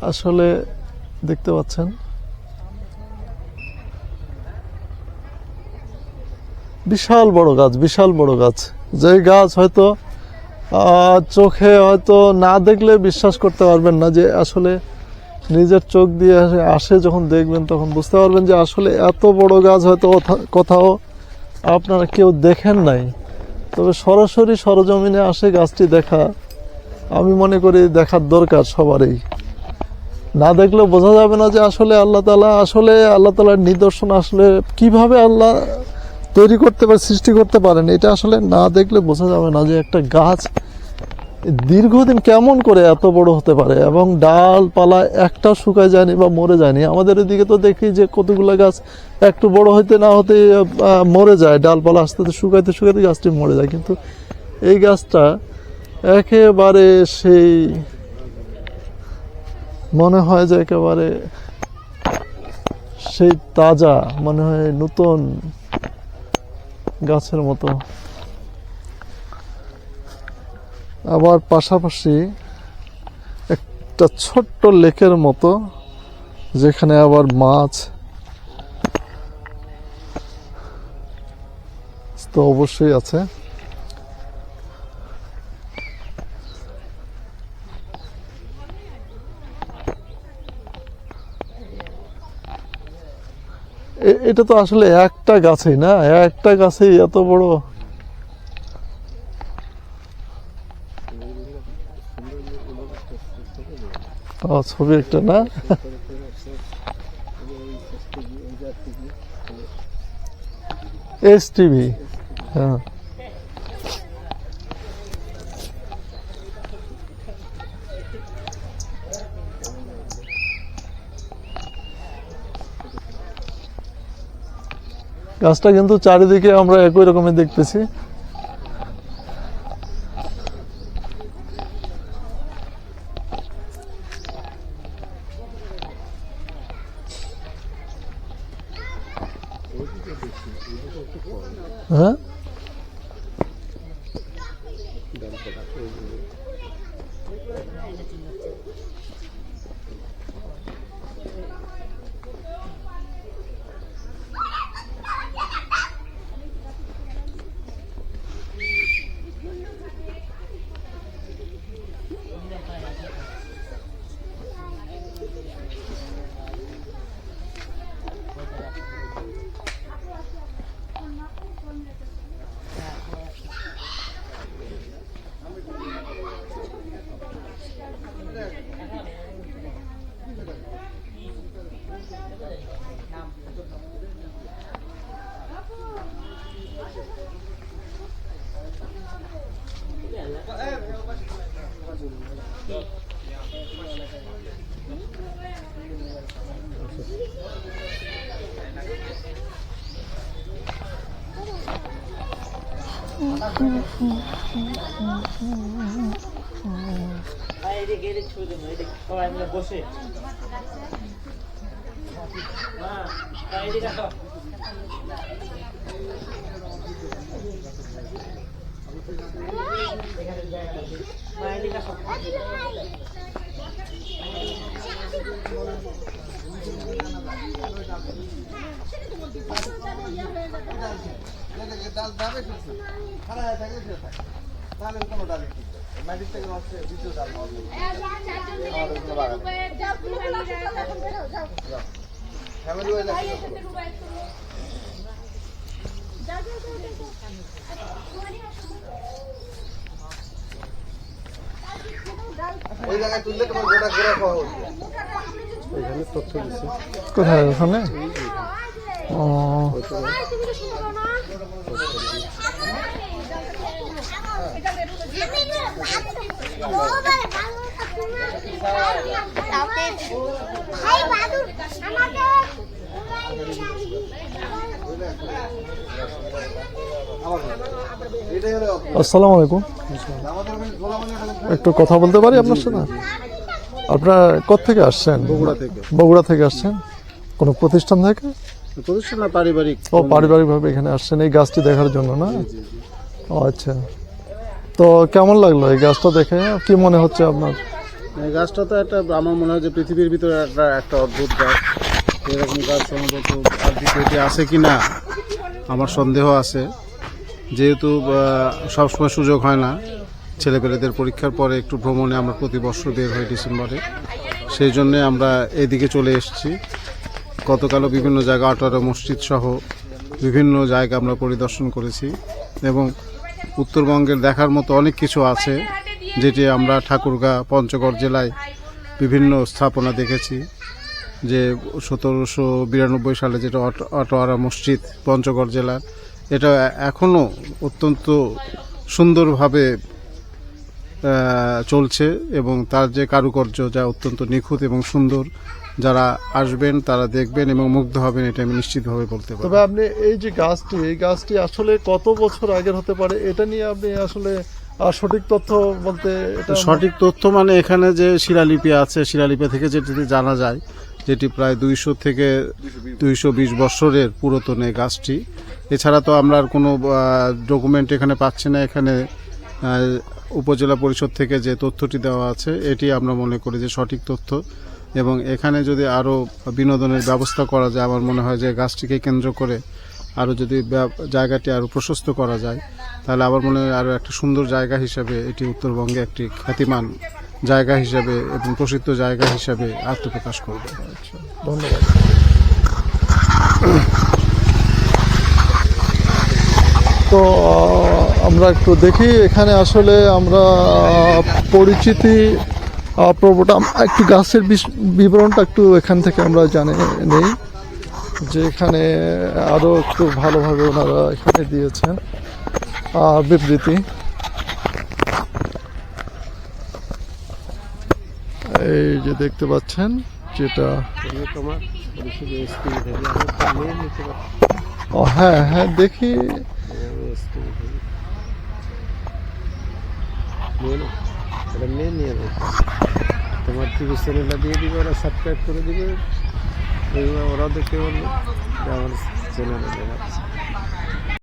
আসলে দেখতে পাচ্ছেন। বিশাল বড় গাছ, বিশাল বড় গাছ। যে গাছ হয়তো চোখে হয়তো না দেখলে বিশ্বাস করতে পারবেন না যে আসলে নিজের চোখ দিয়ে আসে- যখন দেখবেন তখন বুঝতে পারবেন যে আসলে এত বড় গাছ হয়তো কোথা- কোথাও আপনারা কেউ দেখেন নাই। তবে সরাসরি সরজমিনে আসে গাছটি দেখা। আমি মনে করি দেখার দরকার সবারই। না দেখলে বোঝা যাবে না যে আসলে আল্লাহ তালা আসলে আল্লাহ তালার নিদর্শন আসলে কীভাবে আল্লাহ তৈরি করতে পারে সৃষ্টি করতে পারেন, এটা আসলে না দেখলে বোঝা যাবে না যে একটা গাছ দীর্ঘদিন কেমন করে এত বড় হতে পারে এবং ডালপালা একটা শুকায় যায়নি বা মরে যায়নি। আমাদের এদিকে তো দেখি যে কতগুলো গাছ একটু বড় হতে না হতে মরে যায়। ডালপালা আস্তে আস্তে শুকাইতে শুকাইতে গাছটি মরে যায়। কিন্তু এই গাছটা একেবারে সেই মনে হয় যে একেবারে সেই তাজা, মনে হয় নতুন গাছের মতো। আবার পাশাপাশি একটা ছোট্ট লেকের মতো, যেখানে আবার মাছ। তো অবশ্যই আছে। এটা তো আসলে একটা গাছে না? একটা গাছে এত বড়। ছবি একটা না? এস টিভি হ্যাঁ। গাছটা কিন্তু চারিদিকে আমরা একই রকমের দেখতেছি। হ্যাঁ হ্যাঁ, এদিকে এদিকে ছবি দেবো এদিকে সবাই মিলে বসে এখানে জায়গা আছে। ডাল যাবে শুনছি খারাপ হয়ে থাকলে সে থাকে ওই জায়গায় তুললে তোমার গোটা গোড়া খাওয়া হচ্ছে। এখানে তথ্য দিছে। কোথায়? ওখানে? ও। আসসালামু আলাইকুম। একটু কথা বলতে পারি আপনার সাথে? আপনারা কোথেকে আসছেন? বগুড়া থেকে। বগুড়া থেকে আসছেন? কোনো প্রতিষ্ঠান থেকে? প্রতিষ্ঠান না পারিবারিক। ও পারিবারিকভাবে এখানে আসছেন। এই গাছটি দেখার জন্য না? ও আচ্ছা। তো কেমন লাগল এই গাছটা দেখে? কি মনে হচ্ছে আপনার? এই গাছটা তো একটা আমার মনে হয় যে পৃথিবীর ভিতরে একটা একটা অদ্ভুত গাছ। এরকম গাছ সম্ভবত আর দ্বিতীয়টি আছে কি না আমার সন্দেহ আছে। যেহেতু সবসময় সুযোগ হয় না। ছেলেপেলেদের পরীক্ষার পরে একটু ভ্রমণে আমরা প্রতি বছর বের হই ডিসেম্বরে। সেই জন্যে আমরা এদিকে চলে এসেছি। গতকালও বিভিন্ন জায়গা, আটোয়ারা মসজিদ সহ বিভিন্ন জায়গা আমরা পরিদর্শন করেছি এবং উত্তরবঙ্গের দেখার মতো অনেক কিছু আছে যেটি আমরা ঠাকুরগাঁ, পঞ্চগড় জেলায় বিভিন্ন স্থাপনা দেখেছি। যে সতেরোশো বিরানব্বই সালে যেটা অটোয়ারা মসজিদ পঞ্চগড় জেলার, এটা এখনও অত্যন্ত সুন্দরভাবে চলছে এবং তার যে কারুকার্য যা অত্যন্ত নিখুঁত এবং সুন্দর যারা আসবেন তারা দেখবেন এবং মুগ্ধ হবেন এটা আমি নিশ্চিতভাবে বলতে পারি তবে আপনি এই যে গাছটি এই গাছটি আসলে কত বছর আগের হতে পারে এটা নিয়ে আপনি আসলে সঠিক তথ্য বলতে সঠিক তথ্য মানে এখানে যে শিলালিপি আছে শিলালিপি থেকে যেটি জানা যায় যেটি প্রায় দুইশো থেকে দুইশো বিশ বছরের পুরাতন এই গাছটি। এছাড়া তো আমরা আর কোনো ডকুমেন্ট এখানে পাচ্ছি না এখানে উপজেলা পরিষদ থেকে যে তথ্যটি দেওয়া আছে এটি আমরা মনে করি যে সঠিক তথ্য। এবং এখানে যদি আরও বিনোদনের ব্যবস্থা করা যায় আমার মনে হয় যে গাছটিকে কেন্দ্র করে আরও যদি জায়গাটি আরও প্রশস্ত করা যায় তাহলে আমার মনে হয় আরও একটা সুন্দর জায়গা হিসাবে এটি উত্তরবঙ্গে একটি খ্যাতিমান জায়গা হিসাবে এবং প্রসিদ্ধ জায়গা হিসাবে আত্মপ্রকাশ করবে। ধন্যবাদ। তো আমরা একটু দেখি এখানে আসলে আমরা পরিচিতি পর্বটা একটু গাছের বিবরণটা একটু এখান থেকে আমরা জানি নেই যে এখানে আরও একটু ভালোভাবে ওনারা এখানে দিয়েছেন বিবৃতি। এই যে দেখতে পাচ্ছেন যেটা ও হ্যাঁ হ্যাঁ দেখি। তোমার টিভি চ্যানেলটা দিয়ে দিবে ওরা সাবস্ক্রাইব করে দিবে। ওরা দেখতে পারবে আমার চ্যানেলে